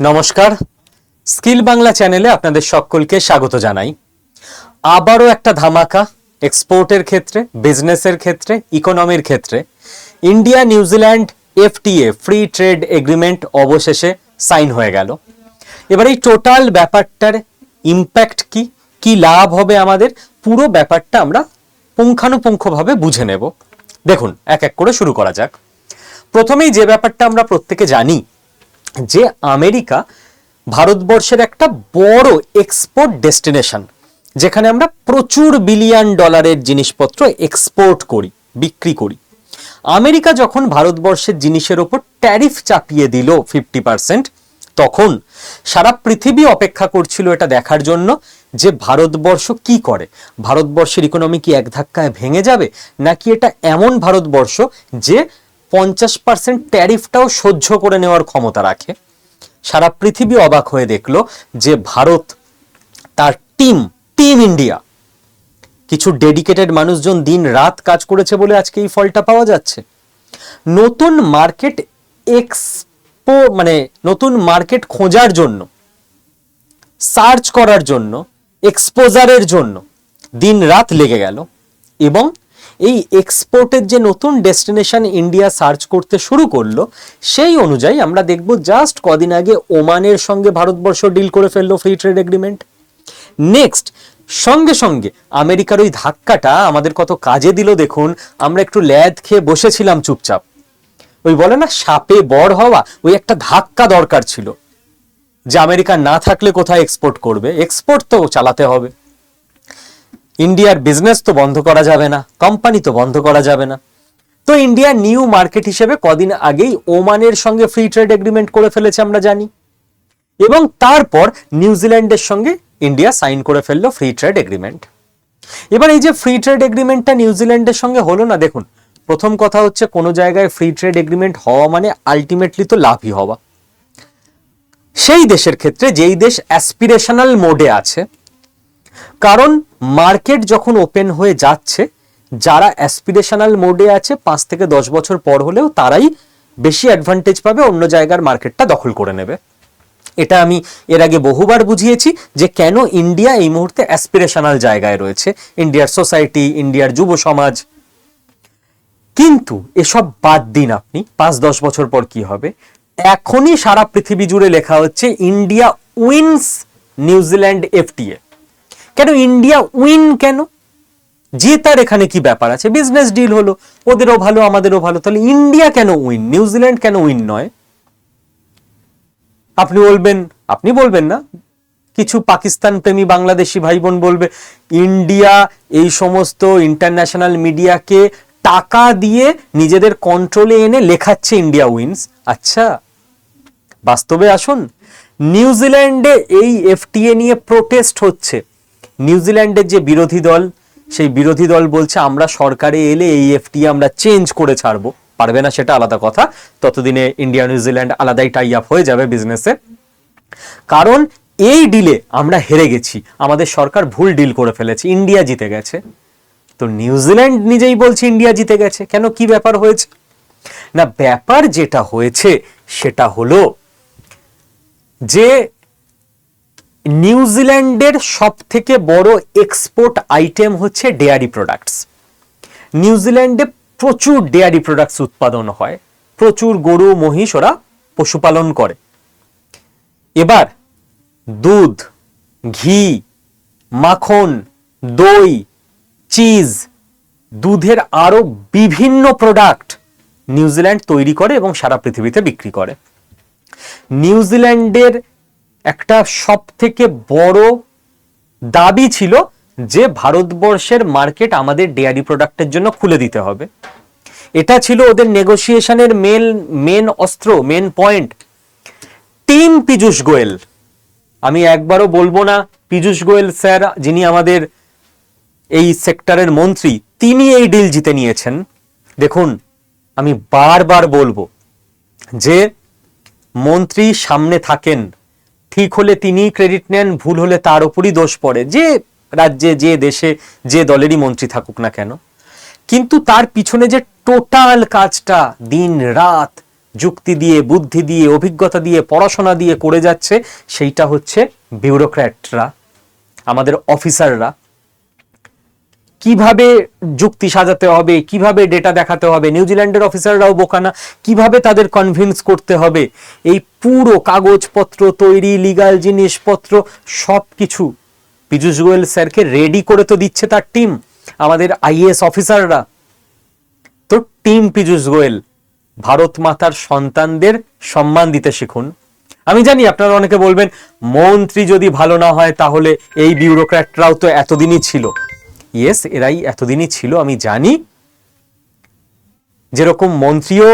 নমস্কার। স্কিল বাংলা চ্যানেলে আপনাদের সকলকে স্বাগত জানাই। আবারও একটা ধামাকা, এক্সপোর্টের ক্ষেত্রে, বিজনেসের ক্ষেত্রে, ইকোনমির ক্ষেত্রে। India New Zealand FTA, free trade agreement অবশেষে সাইন হয়ে গেল। এবার এই টোটাল ব্যাপারটার ইম্প্যাক্ট কি? কি লাভ হবে আমাদের? পুরো ব্যাপারটা আমরা পুঙ্খানুপুঙ্খভাবে বুঝে নেব। দেখুন, এক এক করে শুরু করা যাক। প্রথমেই যে ব্যাপারটা আমরা প্রত্যেকে জানি যে আমেরিকা ভারতবর্ষের একটা বড় এক্সপোর্ট ডেস্টিনেশন যেখানে আমরা প্রচুর বিলিয়ন ডলারের জিনিসপত্র এক্সপোর্ট করি, বিক্রি করি। আমেরিকা যখন ভারতবর্ষের জিনিসের ওপর ট্যারিফ চাপিয়ে দিল ফিফটি পার্সেন্ট তখন সারা পৃথিবী অপেক্ষা করছিল এটা দেখার জন্য যে ভারতবর্ষ কি করে। ভারতবর্ষের ইকোনমি কি এক ধাক্কায় ভেঙে যাবে? নাকি এটা এমন ভারতবর্ষ যে পঞ্চাশ পার্সেন্ট ট্যারিফটাও সহ্য করে নেওয়ার ক্ষমতা রাখে। সারা পৃথিবী অবাক হয়ে দেখল যে ভারত তার টিম টিম ইন্ডিয়া কিছু ডেডিকেটেড মানুষজন দিন রাত কাজ করেছে বলে আজকে এই ফলটা পাওয়া যাচ্ছে। নতুন মার্কেট এক্সপো মানে নতুন মার্কেট খোঁজার জন্য সার্চ করার জন্য এক্সপোজারের জন্য দিন রাত লেগে গেল এবং এই এক্সপোর্টের যে নতুন ডেস্টিনেশন ইন্ডিয়া সার্চ করতে শুরু করল, সেই অনুযায়ী আমরা দেখব জাস্ট কদিন আগে ওমানের সঙ্গে ভারতবর্ষ ডিল করে ফেলল ফ্রি ট্রেড এগ্রিমেন্ট নেক্সট সঙ্গে সঙ্গে আমেরিকার ওই ধাক্কাটা আমাদের কত কাজে দিল দেখুন, আমরা একটু ল্যাদ খেয়ে বসেছিলাম চুপচাপ। ওই বলে না, সাপে বড় হওয়া ওই একটা ধাক্কা দরকার ছিল, যে আমেরিকা না থাকলে কোথায় এক্সপোর্ট করবে? এক্সপোর্ট তো চালাতে হবে। ইন্ডিয়ার বিজনেস তো বন্ধ করা যাবে না কোম্পানি তো বন্ধ করা যাবে না। তো ইন্ডিয়ার নিউ মার্কেট হিসেবে কদিন আগেই ওমানের সঙ্গে ফ্রি ট্রেড এগ্রিমেন্ট করে ফেলেছে আমরা জানি। এবং তারপর নিউজিল্যান্ডের সঙ্গে ইন্ডিয়া সাইন করে ফেলল ফ্রি ট্রেড এগ্রিমেন্ট এবার এই যে ফ্রি ট্রেড এগ্রিমেন্টটা নিউজিল্যান্ডের সঙ্গে হলো না, দেখুন, প্রথম কথা হচ্ছে কোনো জায়গায় ফ্রি ট্রেড এগ্রিমেন্ট হওয়া মানে আলটিমেটলি তো লাভই হওয়া। সেই দেশের ক্ষেত্রে যেই দেশ অ্যাসপিরেশনাল মোডে আছে কারণ মার্কেট যখন ওপেন হয়ে যাচ্ছে, যারা অ্যাসপিরেশনাল মোডে আছে, পাঁচ থেকে দশ বছর পর হলেও তারাই বেশি অ্যাডভান্টেজ পাবে, অন্য জায়গার মার্কেটটা দখল করে নেবে। এটা আমি এর আগে বহুবার বুঝিয়েছি যে কেন ইন্ডিয়া এই মুহূর্তে অ্যাসপিরেশনাল জায়গায় রয়েছে। ইন্ডিয়ার সোসাইটি ইন্ডিয়ার যুব সমাজ। কিন্তু এসব বাদ দিন আপনি, পাঁচ দশ বছর পর কি হবে? এখনই সারা পৃথিবী জুড়ে লেখা হচ্ছে, India wins New Zealand FTA. কেন ইন্ডিয়া উইন কেন? জেতার এখানে কি ব্যাপার আছে? বিজনেস ডিল হলো, ওদেরও ভালো, আমাদেরও ভালো। তাহলে ইন্ডিয়া কেন উইন নিউজিল্যান্ড কেন উইন নয়? আপনি বলবেন আপনি বলবেন না। কিছু পাকিস্তান প্রেমী বাংলাদেশি ভাই বোন বলবে ইন্ডিয়া এই সমস্ত ইন্টারন্যাশনাল মিডিয়াকে টাকা দিয়ে নিজেদের কন্ট্রোলে এনে লেখাচ্ছে ইন্ডিয়া উইন্স আচ্ছা বাস্তবে আসুন। নিউজিল্যান্ডে এই এফটিএ নিয়ে প্রোটেস্ট হচ্ছে। নিউজিল্যান্ডের যে বিরোধী দল, সেই বিরোধী দল বলছে, আমরা সরকারে এলে এই এফটিএ আমরা চেঞ্জ করে ছাড়বো। পারবে না সেটা আলাদা কথা। ততদিনে ইন্ডিয়া নিউজিল্যান্ড আলাদাই টাই আপ হয়ে যাবে বিজনেসে কারণ এই ডিলে আমরা হেরে গেছি। আমাদের সরকার ভুল ডিল করে ফেলেছে। ইন্ডিয়া জিতে গেছে। তো নিউজিল্যান্ড নিজেই বলছে, ইন্ডিয়া জিতে গেছে। কেন? কি ব্যাপার হয়েছে? না, ব্যাপার যেটা হয়েছে, সেটা হলো যে নিউজিল্যান্ডের সব থেকে বড় এক্সপোর্ট আইটেম হচ্ছে ডেয়ারি প্রোডাক্টস নিউজিল্যান্ডে প্রচুর ডেয়ারি প্রোডাক্টস উৎপাদন হয়। প্রচুর গরু, মহিষ ওরা পশুপালন করে। এবার দুধ, ঘি, মাখন, দই চিজ দুধের আরও বিভিন্ন প্রোডাক্ট নিউজিল্যান্ড তৈরি করে এবং সারা পৃথিবীতে বিক্রি করে। নিউজিল্যান্ডের একটা সব থেকে বড় দাবি ছিল যে ভারতবর্ষের মার্কেট আমাদের ডেয়ারি প্রোডাক্টের জন্য খুলে দিতে হবে। এটা ছিল ওদের নেগোসিয়েশনের মেন মেন অস্ত্র main point team Piyush Goyal. আমি একবারও বলব না, পীযূষ গোয়েল স্যার, যিনি আমাদের এই সেক্টরের মন্ত্রী, তিনি এই ডিল জিতে নিয়েছেন। দেখুন, আমি বারবার বলব যে মন্ত্রী সামনে থাকেন। ঠিক হলে তিনি ক্রেডিট নেন, ভুল হলে তার উপরই দোষ পড়ে। যে রাজ্যে, যে দেশে, যে দলেরই মন্ত্রী থাকুক না কেন। কিন্তু তার পিছনে যে টোটাল কাজটা দিন রাত যুক্তি দিয়ে, বুদ্ধি দিয়ে, অভিজ্ঞতা দিয়ে, পড়াশোনা দিয়ে করে যাচ্ছে, সেইটা হচ্ছে বিউরোক্র্যাটরা আমাদের অফিসাররা কীভাবে যুক্তি সাজাতে হবে, কীভাবে ডেটা দেখাতে হবে নিউজিল্যান্ডের অফিসাররাও বোকানা, কীভাবে তাদের কনভিন্স করতে হবে, এই পুরো কাগজপত্র তৈরি লিগাল জিনিসপত্র সব কিছু পীযূষ গোয়েল স্যারকে রেডি করে তো দিচ্ছে তার টিম আমাদের আইএস অফিসাররা তো টিম পীযূষ গোয়েল, ভারত মাতার সন্তানদের সম্মান দিতে শিখুন। আমি জানি আপনারা অনেকে বলবেন, মন্ত্রী যদি ভালো না হয় তাহলে এই বিউরোক্র্যাটরাও তো এতদিনই ছিল। ইয়েস, এরাই এতদিনই ছিল, আমি জানি। যেরকম মন্ত্রীও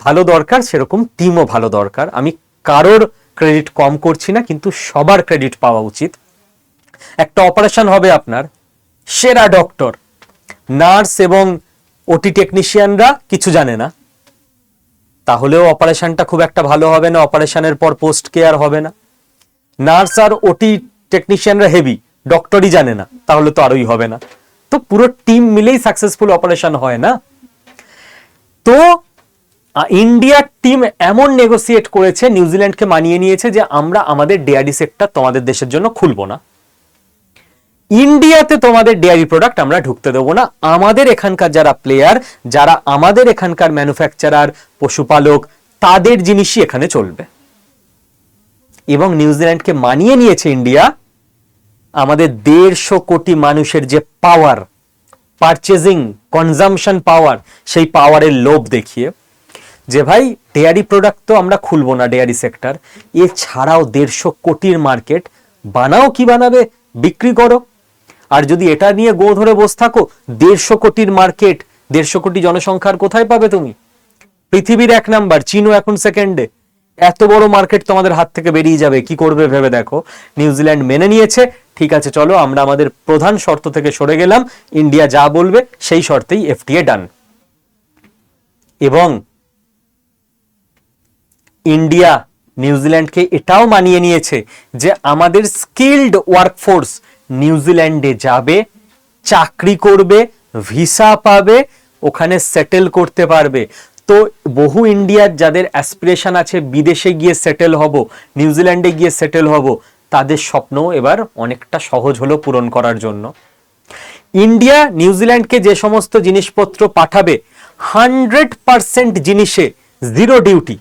ভালো দরকার, সেরকম টিমও ভালো দরকার। আমি কারোর ক্রেডিট কম করছি না, কিন্তু সবার ক্রেডিট পাওয়া উচিত। একটা অপারেশন হবে আপনার। সেরা ডক্টর নার্স এবং ওটি টেকনিশিয়ানরা কিছু জানে না। তাহলেও অপারেশনটা খুব একটা ভালো হবে না অপারেশনের পর পোস্ট কেয়ার হবে না। নার্স আর ওটি টেকনিশিয়ানরা হেভি ডক্টরই জানে না, তাহলে তো আরোই হবে না। তো পুরো টিম মিলেই সাকসেসফুল অপারেশন হয় না। তো ইন্ডিয়ার টিম এমন নেগোসিয়েট করেছে নিউজিল্যান্ডকে মানিয়ে নিয়েছে যে আমরা আমাদের ডেয়ারি সেক্টর তোমাদের দেশের জন্য খুলবো না। ইন্ডিয়াতে তোমাদের ডেয়ারি প্রোডাক্ট আমরা ঢুকতে দেবো না। আমাদের এখানকার যারা প্লেয়ার যারা আমাদের এখানকার ম্যানুফ্যাকচারার পশুপালক, তাদের জিনিসই এখানে চলবে। এবং নিউজিল্যান্ডকে মানিয়ে নিয়েছে ইন্ডিয়া আমাদের দেড়শো কোটি মানুষের যে পাওয়ার পারচেজিং কনজামশন পাওয়ার সেই পাওয়ারের লোভ দেখিয়ে যে ভাই ডেয়ারি প্রোডাক্ট তো আমরা খুলবো না ডেয়ারি সেক্টর এছাড়াও দেড়শো কোটির মার্কেট বানাও কি বানাবে? বিক্রি করো। আর যদি এটা নিয়ে গো ধরে বসে থাকো, দেড়শো কোটির মার্কেট দেড়শো কোটি জনসংখ্যার কোথায় পাবে তুমি? পৃথিবীর এক নাম্বার চীনও এখন সেকেন্ডে এত বড় মার্কেট তোমাদের হাত থেকে বেরিয়ে যাবে, কি করবে ভেবে দেখো। নিউজিল্যান্ড মেনে নিয়েছে, ঠিক আছে, চলো, আমরা আমাদের প্রধান শর্ত থেকে সরে গেলাম ইন্ডিয়া যা বলবে, সেই শর্তেই এফটিএ ডান এবং ইন্ডিয়া নিউজিল্যান্ডকে এটাও মানিয়ে নিয়েছে যে আমাদের স্কিল্ড ওয়ার্কফোর্স নিউজিল্যান্ডে যাবে, চাকরি করবে ভিসা পাবে, ওখানে সেটেল করতে পারবে। তো বহু ইন্ডিয়ার যাদের অ্যাসপিরেশন আছে, বিদেশে গিয়ে সেটেল হব নিউজিল্যান্ডে গিয়ে সেটেল হব, তাদের স্বপ্ন এবার অনেকটা সহজ হলো পূরণ করার জন্য। ইন্ডিয়া নিউজিল্যান্ডকে যে সমস্ত জিনিসপত্র পাঠাবে হান্ড্রেড পার্সেন্ট জিনিসে জিরো ডিউটি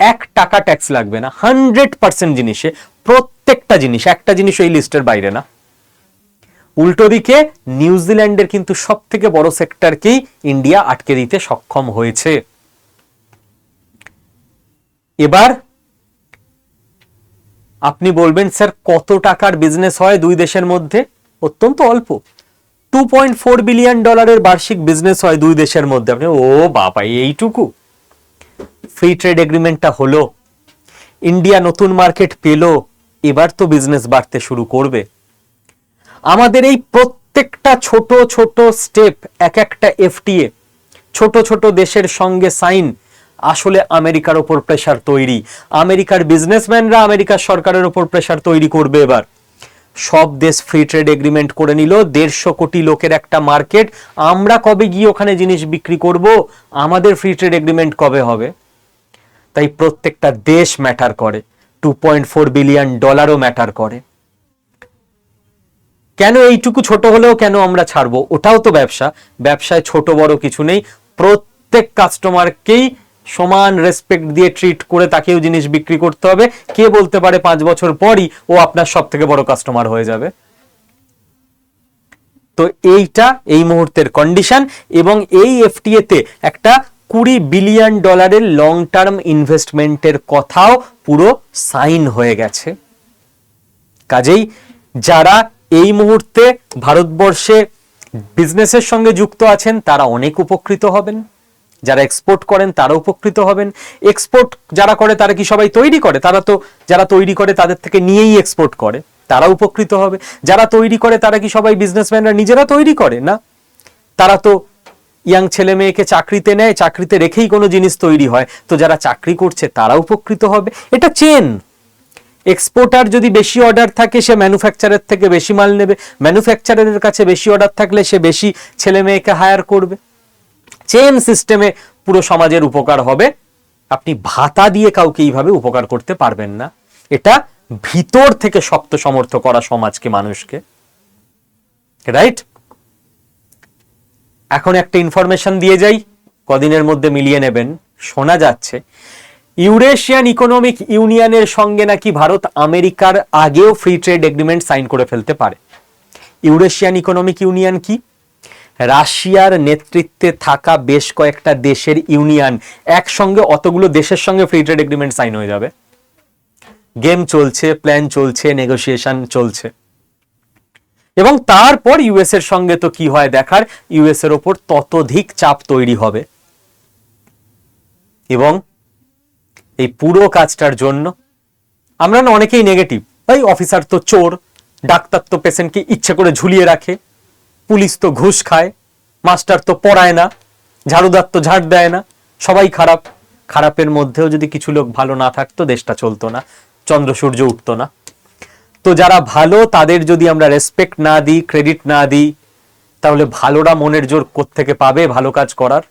এক টাকা ট্যাক্স লাগবে না হান্ড্রেড পার্সেন্ট জিনিসে প্রত্যেকটা জিনিস, একটা জিনিস ওই লিস্টের বাইরে না। উল্টো দিকে নিউজিল্যান্ডের কিন্তু সব থেকে বড় সেক্টরকেই ইন্ডিয়া আটকে দিতে সক্ষম হয়েছে। এবার আপনি বলবেন, স্যার, কত টাকার বিজনেস হয় দুই দেশের মধ্যে? অত্যন্ত অল্প। টু পয়েন্ট ফোর বিলিয়ন ডলারের বার্ষিক বিজনেস হয় দুই দেশের মধ্যে। আপনি, ও বাবা এইটুকু? ফ্রি ট্রেড এগ্রিমেন্টটা হলো। ইন্ডিয়া নতুন মার্কেট পেল। এবার তো বিজনেস বাড়তে শুরু করবে। আমাদের এই প্রত্যেকটা ছোট ছোট স্টেপ এক একটা এফটিএ ছোট ছোট দেশের সঙ্গে সাইন আসলে আমেরিকার ওপর প্রেশার তৈরি। আমেরিকার বিজনেসম্যানরা আমেরিকার সরকারের ওপর প্রেশার তৈরি করবে এবার। সব দেশ ফ্রি ট্রেড এগ্রিমেন্ট করে নিল, দেড়শো কোটি লোকের একটা মার্কেট আমরা কবে গিয়ে ওখানে জিনিস বিক্রি করব? আমাদের ফ্রি ট্রেড এগ্রিমেন্ট কবে হবে? তাই প্রত্যেকটা দেশ ম্যাটার করে। টু পয়েন্ট ফোর বিলিয়ন ডলারও ম্যাটার করে। কেন এইটুকু ছোট হলেও কেন আমরা ছাড়বো? ওটাও তো ব্যবসা। ব্যবসায় ছোট বড় কিছু নেই। প্রত্যেক কাস্টমারকেই সমান রেসপেক্ট দিয়ে ট্রিট করে তাকেও জিনিস বিক্রি করতে হবে। কে বলতে পারে পাঁচ বছর পরই ও আপনার সব থেকে বড় কাস্টমার হয়ে যাবে? তো এইটা এই মুহূর্তের কন্ডিশন এবং এই এফটিএ তে একটা কুড়ি বিলিয়ন ডলারের লং টার্ম ইনভেস্টমেন্টের কথাও পুরো সাইন হয়ে গেছে। কাজেই যারা এই মুহূর্তে ভারতবর্ষে বিজনেসের সঙ্গে যুক্ত আছেন, তারা অনেক উপকৃত হবেন। যারা এক্সপোর্ট করেন, তারা উপকৃত হবেন। এক্সপোর্ট যারা করে, তারা কি সবাই তৈরি করে? তারা তো, যারা তৈরি করে, তাদের থেকে নিয়েই এক্সপোর্ট করে। তারা উপকৃত হবে। যারা তৈরি করে, তারা কি সবাই বিজনেসম্যানরা নিজেরা তৈরি করে? না। তারা তো ইয়াং ছেলে মেয়েকে চাকরিতে নেয়, চাকরিতে রেখেই কোনো জিনিস তৈরি হয়। তো যারা চাকরি করছে, তারা উপকৃত হবে। এটা চেন এক্সপোর্টার যদি বেশি অর্ডার থাকে, সে ম্যানুফ্যাকচারের থেকে বেশি মাল নেবে। ম্যানুফ্যাকচারারের কাছে বেশি অর্ডার থাকলে সে বেশি ছেলে মেয়েকে হায়ার করবে। চেন সিস্টেমে পুরো সমাজের উপকার হবে। আপনি ভাতা দিয়ে কাউকে এইভাবে উপকার করতে পারবেন না। এটা ভিতর থেকে শক্ত সমর্থ করা সমাজকে, মানুষকে। রাইট এখন একটা ইনফরমেশন দিয়ে যাই। কদিনের মধ্যে মিলিয়ে নেবেন। শোনা যাচ্ছে ইউরেশিয়ান ইকোনমিক ইউনিয়নের সঙ্গে নাকি ভারত আমেরিকার আগেও ফ্রি ট্রেড এগ্রিমেন্ট সাইন করে ফেলতে পারে। ইউরেশিয়ান ইকোনমিক ইউনিয়ন কি? রাশিয়ার নেতৃত্বে থাকা বেশ কয়েকটা দেশের ইউনিয়ন একসঙ্গে অতগুলো দেশের সঙ্গে ফ্রি ট্রেড এগ্রিমেন্ট সাইন হয়ে যাবে। গেম চলছে, প্ল্যান চলছে, নেগোসিয়েশন চলছে। এবং তারপর ইউএস এর সঙ্গে তো কি হয় দেখার? ইউএস এর ওপর ততোধিক চাপ তৈরি হবে। এবং এই পুরো কাজটার জন্য। আমরা না অনেকেই নেগেটিভ ভাই অফিসার তো চোর, ডাক্তার তো পেশেন্টকে ইচ্ছে করে ঝুলিয়ে রাখে, পুলিশ তো ঘুষ খায় মাস্টার তো পড়ায় না, ঝাড়ুদার তো ঝাড় দেয় না, সবাই খারাপ। খারাপের মধ্যেও যদি কিছু লোক ভালো না থাকতো, দেশটা চলতো না চন্দ্র সূর্য উঠতো না। তো যারা ভালো, তাদের যদি আমরা রেসপেক্ট না দিই ক্রেডিট না দিই, তাহলে ভালোরা মনের জোর থেকে পাবে ভালো কাজ করার?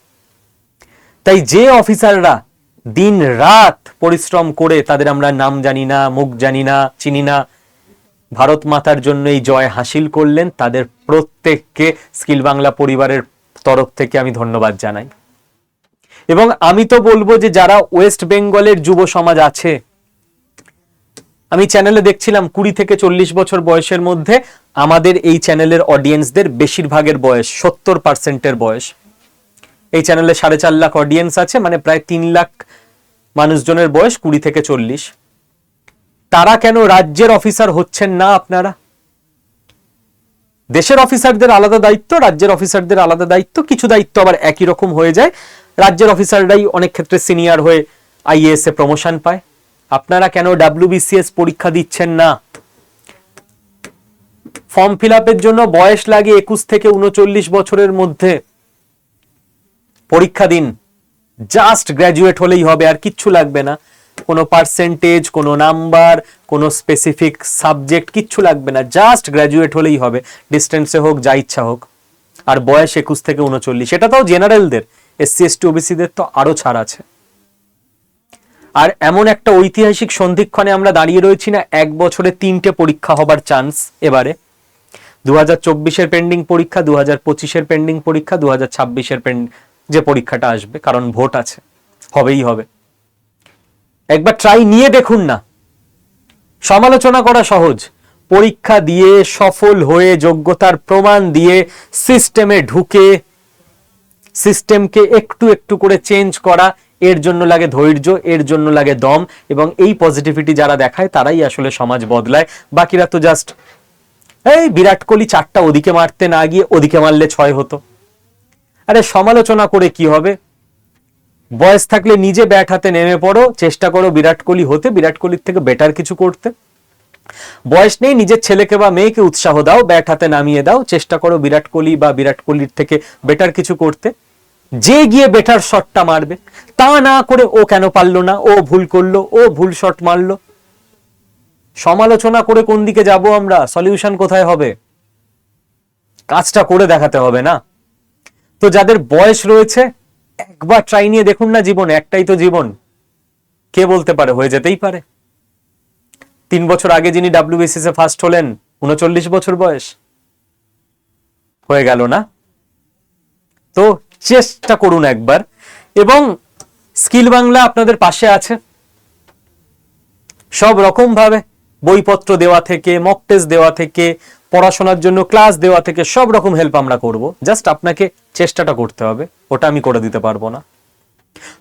তাই যে অফিসাররা দিন রাত পরিশ্রম করে তাদের আমরা নাম জানি না, মুখ জানি না, চিনি না। ভারত মাতার জন্য এই জয় হাসিল করলেন তাদের প্রত্যেককে স্কিল বাংলা পরিবারের তরফ থেকে আমি ধন্যবাদ জানাই। এবং আমি তো বলব যে যারা ওয়েস্ট বেঙ্গলের যুব সমাজ আছে, আমি চ্যানেলে দেখছিলাম কুড়ি থেকে চল্লিশ বছর বয়সের মধ্যে আমাদের এই চ্যানেলের অডিয়েন্সদের বেশিরভাগের বয়স সত্তর পার্সেন্টের বয়স। এই চ্যানেলে সাড়ে চার লাখ অডিয়েন্স আছে মানে প্রায় তিন লাখ মানুষজনের বয়স, কুড়ি থেকে চল্লিশ। তারা কেন রাজ্যের অফিসার হচ্ছেন না আপনারা? দেশের অফিসারদের আলাদা দায়িত্ব, রাজ্যের অফিসারদের আলাদা দায়িত্ব, কিছু দায়িত্ব আবার একই রকম হয়ে যায়। রাজ্যের অফিসাররাই অনেক ক্ষেত্রে সিনিয়র হয়ে আইএএস এ প্রমোশন পায়। আপনারা কেন ডাব্লিউবিসিএস পরীক্ষা দিচ্ছেন না? ফর্ম ফিল জন্য বয়স লাগে একুশ থেকে উনচল্লিশ বছরের মধ্যে। পরীক্ষা দিন। জাস্ট গ্র্যাজুয়েট হলেই হবে, আর কিচ্ছু লাগবে না। কোনো পার্সেন্টেজ কোনো নাম্বার কোনো স্পেসিফিক সাবজেক্ট কিচ্ছু লাগবে না। জাস্ট গ্র্যাজুয়েট হলেই হবে। ডিস্টেন্সে হোক, যা ইচ্ছা হোক। আর বয়স একুশ থেকে উনচল্লিশ এটা তাও জেনারেলদের। এসসি এসটি ওবিসিদের তো আরও ছাড় আছে। আর এমন একটা ঐতিহাসিক সন্ধিক্ষণে আমরা দাঁড়িয়ে রয়েছি না, এক বছরে তিনটে পরীক্ষা হবার চান্স এবারে। দু হাজার চব্বিশের পেন্ডিং পরীক্ষা দু হাজার পঁচিশের পেন্ডিং পরীক্ষা দু হাজার ছাব্বিশের যে পরীক্ষাটা আসবে, কারণ ভোট আছে, হবেই হবে। একবার ট্রাই নিয়ে দেখুন না। সমালোচনা করা সহজ। পরীক্ষা দিয়ে সফল হয়ে যোগ্যতার প্রমাণ দিয়ে সিস্টেমে ঢুকে সিস্টেমকে একটু একটু করে চেঞ্জ করা, এর জন্য লাগে ধৈর্য, এর জন্য লাগে দম, এবং এই পজিটিভিটি যারা দেখায়, তারাই আসলে সমাজ বদলায়। বাকিরা তো জাস্ট এই বিরাট কোহলি চারটা ওদিকে মারতে না গিয়ে ওদিকে মারলে ছয় হতো। আরে সমালোচনা করে কি হবে? বয়স থাকলে নিজে ব্যাট হাতে নেমে পড়ো, চেষ্টা করো বিরাট কোহলি হতে, বিরাট কোহলির থেকে বেটার কিছু করতে। বয়স নেই, নিজের ছেলেকে বা মেয়েকে উৎসাহ দাও, ব্যাট হাতে নামিয়ে দাও, চেষ্টা করো বিরাট কোহলি বা বিরাট কোহলির থেকে বেটার কিছু করতে। যে গিয়ে বেটার শটটা মারবে, তা না করে ও কেন পারল না? ও ভুল করল, ও ভুল শট মারলো। সমালোচনা করে কোন দিকে যাব আমরা? সলিউশন কোথায় হবে? কাজটা করে দেখাতে হবে না। তো যাদের বয়স রয়েছে, একবার ট্রাই নিয়ে দেখুন না জীবন, একটাই তো জীবন। কে বলতে পারে, হয়ে যেতেই পারে। তিন বছর আগে যিনি ডাব্লিউবিসিএস এ ফার্স্ট হলেন, উনচল্লিশ বছর বয়স। হয়ে গেল না? তো চেষ্টা করুন একবার। এবং স্কিল বাংলা আপনাদের পাশে আছে। সব রকম ভাবে বইপত্র দেওয়া থেকে মক টেস্ট দেওয়া থেকে, পড়াশোনার জন্য ক্লাস দেওয়া থেকে সব রকম হেল্প আমরা করব। জাস্ট আপনাকে চেষ্টাটা করতে হবে, ওটা আমি করে দিতে পারব না।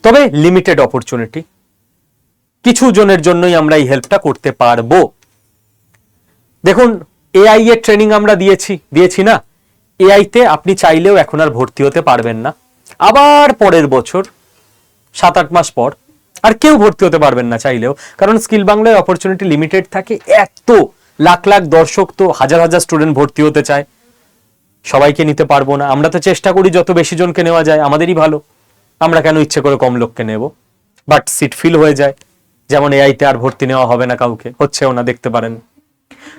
তবে লিমিটেড অপরচুনিটি কিছু জনের জন্যই আমরা এই হেল্পটা করতে পারব। দেখুন এআই এর ট্রেনিং আমরা দিয়েছি দিয়েছি না? এআই তে আপনি চাইলেও এখন আর ভর্তি হতে পারবেন না। আবার পরের বছর, সাত আট মাস পর আর কেউ ভর্তি হতে পারবেন না চাইলেও। কারণ স্কিল বাংলায় অপরচুনিটি লিমিটেড থাকে, এত লাখ লাখ দর্শক তো হাজার হাজার স্টুডেন্ট ভর্তি হতে চায়। সবাইকে নিতে পারব না। আমরা তো চেষ্টা করি যত বেশি জনকে নেওয়া যায়, আমাদেরই ভালো। আমরা কেন ইচ্ছে করে কম লোককে নেব? বাট সিট ফিল হয়ে যায়। যেমন এআইতে আর ভর্তি নেওয়া হবে না কাউকে। হচ্ছেও না, দেখতে পারেন।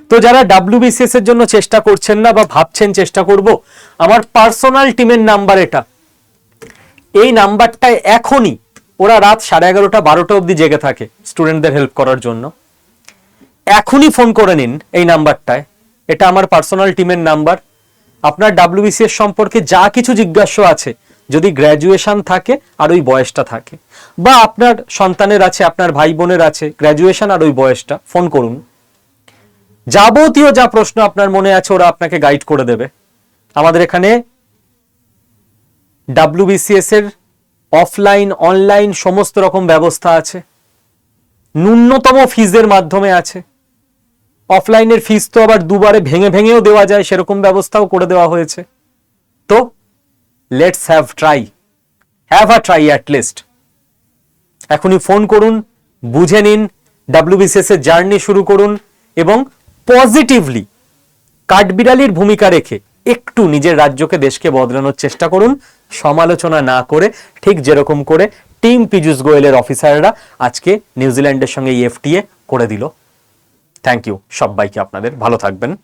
তো যারা ডাব্লিউ ডাব্লিউবিসিএস এর জন্য চেষ্টা করছেন না বা ভাবছেন চেষ্টা করব, আমার পার্সোনাল টিমের নাম্বার এটা। এই নাম্বারটায় এখনই ওরা রাত সাড়ে এগারোটা, বারোটা অবধি জেগে থাকে স্টুডেন্টদের হেল্প করার জন্য। এখনই ফোন করে নিন এই নাম্বারটায়। এটা আমার পার্সোনাল টিমের নাম্বার। আপনার ডাব্লিউবিসিএস সম্পর্কে যা কিছু জিজ্ঞাস্য আছে, যদি গ্র্যাজুয়েশন থাকে আর ওই বয়সটা থাকে। বা আপনার সন্তানের আছে, আপনার ভাই বোনের আছে গ্র্যাজুয়েশন আর ওই বয়সটা ফোন করুন। যাবতীয় যা প্রশ্ন আপনার মনে আছে, ওরা আপনাকে গাইড করে দেবে। আমাদের এখানে ডাব্লিউবিসিএস এর অফলাইন, অনলাইন সমস্ত রকম ব্যবস্থা আছে। ন্যূনতম ফিজের মাধ্যমে আছে। অফলাইনের ফিজ তো আবার দুবারে ভেঙে ভেঙেও দেওয়া যায়, সেরকম ব্যবস্থাও করে দেওয়া হয়েছে। তো let's have try have a try at least এখনই ফোন করুন, বুঝে নিন ডাব্লিউবিসিএস এর জার্নি শুরু করুন এবং পজিটিভলি কাঠবিড়ালির ভূমিকা রেখে একটু নিজের রাজ্যকে দেশকে বদলানোর চেষ্টা করুন। সমালোচনা না করে ঠিক যেরকম করে টিম পীযূষ গোয়েলের অফিসাররা আজকে নিউজিল্যান্ডের সঙ্গে এফটিএ করে দিল। থ্যাংক ইউ সবাইকে আপনাদের। ভালো থাকবেন।